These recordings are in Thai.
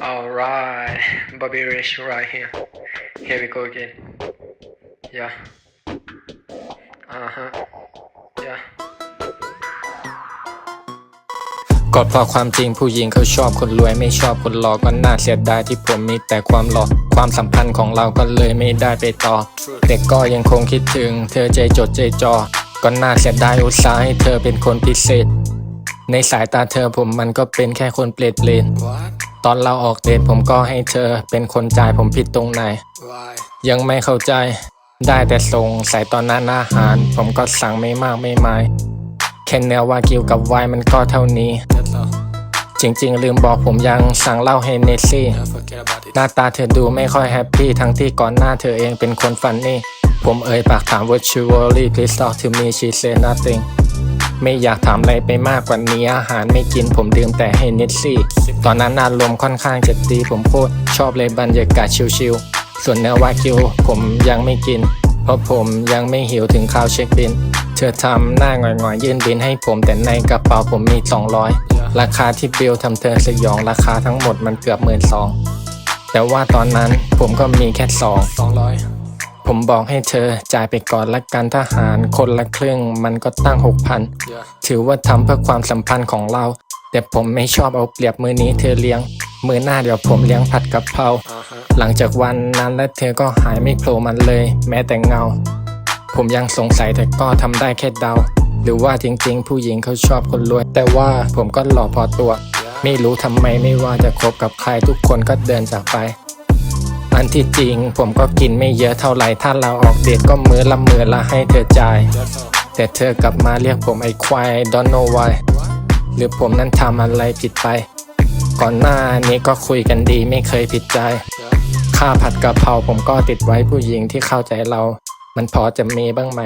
Alright, Bobby Rich right here. Here we go again. Yeah. Uh huh. Yeah. กดเพราะความจริงผู้หญิงเขาชอบคนรวยไม่ชอบคนหล่อก็น่าเสียดายที่ผมมีแต่ความหล่อความสัมพันธ์ของเราก็เลยไม่ได้ไปต่อแต่ก็ยังคงคิดถึง เธอใจจดใจจ่อก็น่าเสียดายอุตส่าห์ให้เธอเป็นคนพิเศษ ในสายตาเธอผมมันก็เป็นแค่คนเปลดเปลนตอนเราออกเดทผมก็ให้เธอเป็นคนจ่ายผมผิดตรงไหน ยังไม่เข้าใจ ได้แต่ส่งใส่ตอนนั้นอาหาร ผมก็สั่งไม่มากไม่ไมายแค่เนื้อวากิวกับไวน์มันก็เท่านี้ จริงๆ ลืมบอกผมยังสั่งเหล้าให้เนสซี่ หน้าตาเธอดูไม่ค่อยแฮปปี้ทั้งที่ก่อนหน้าเธอเองเป็นคนฟันนี่ ผมเอ่ยปากถาม virtually please talk to me she say nothing ไม่อยากถามอะไรไปมากกว่านี้อาหารไม่กินผมดื่มแต่ให้เนสซี่ตอนนั้นอารมณ์ค่อนข้างจะดีผมโคตรชอบเลยบรรยากาศชิลๆส่วนเนื้อวากิวผมยังไม่กิน เพราะผมยังไม่หิวถึงข้าวเช็คบิน เธอทำหน้าหงอยๆยื่นบินให้ผมแต่ในกระเป๋าผมมี 200 ราคาที่บิลทำเธอสยองราคาทั้งหมดมันเกือบหมื่นสองแต่ว่าตอนนั้นผมก็มีแค่สองสองร้อ ผมบอกให้เธอจ่ายไปก่อนละกันทหารคนละครึ่งมันก็ตั้งหกพันถือว่าทำเพื่อความสัมพันธ์ของเรา แต่ผมไม่ชอบเอาเปรียบมือนี้เธอเลี้ยง มือหน้าเดี๋ยวผมเลี้ยงผัดกะเพราหลังจากวันนั้นและเธอก็หายไม่โผล่มันเลย แม้แต่เงา ผมยังสงสัยแต่ก็ทำได้แค่เดา หรือว่าจริงๆ ผู้หญิงเขาชอบคนรวย แต่ว่าผมก็หล่อพอตัว ไม่รู้ทำไมไม่ว่าจะคบกับใครทุกคนก็เดินจากไป อันที่จริง ผมก็กินไม่เยอะเท่าไหร่ถ้าเราออกเดทก็มือละมือละให้เธอจ่าย แต่เธอกลับมาเรียกผมไอ้ควาย don't know why หรือผมนั้นทำอะไรผิดไป ก่อนหน้านี้ก็คุยกันดีไม่เคยผิดใจข้าผัดกะเพราผมก็ติดไว้ผู้หญิงที่เข้าใจเรา มันพอจะมีบ้างไหม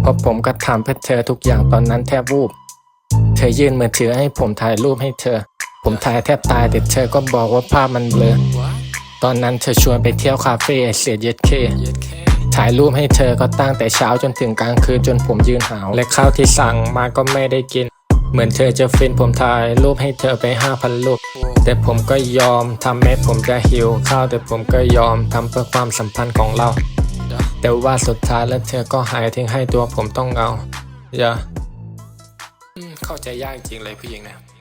เพราะผมก็ทำเพื่อเธอทุกอย่างตอนนั้นแทบวูบ เธอยื่นมือถือให้ผมถ่ายรูปให้เธอ ผมถ่ายแทบตายแต่เธอก็บอกว่าภาพมันเบลอ ตอนนั้นเธอชวนไปเที่ยวคาเฟ่เสียเย็ดเคถ่ายรูปให้เธอก็ตั้งแต่เช้าจนถึงกลางคืนจนผมยืนหาว และข้าวที่สั่งมาก็ไม่ได้กิน เหมือนเธอจะฟินผมถ่ายรูปให้เธอไปห้าพันรูปแต่ผมก็ยอมทำแม้ผมจะหิวข้าวแต่ผมก็ยอมทำเพื่อความสัมพันธ์ของเรา แต่ว่าสุดท้ายแล้วเธอก็หายทิ้งให้ตัวผมต้องเอาอย่าอืมเข้าใจยากจริงเลยผู้หญิงเนะ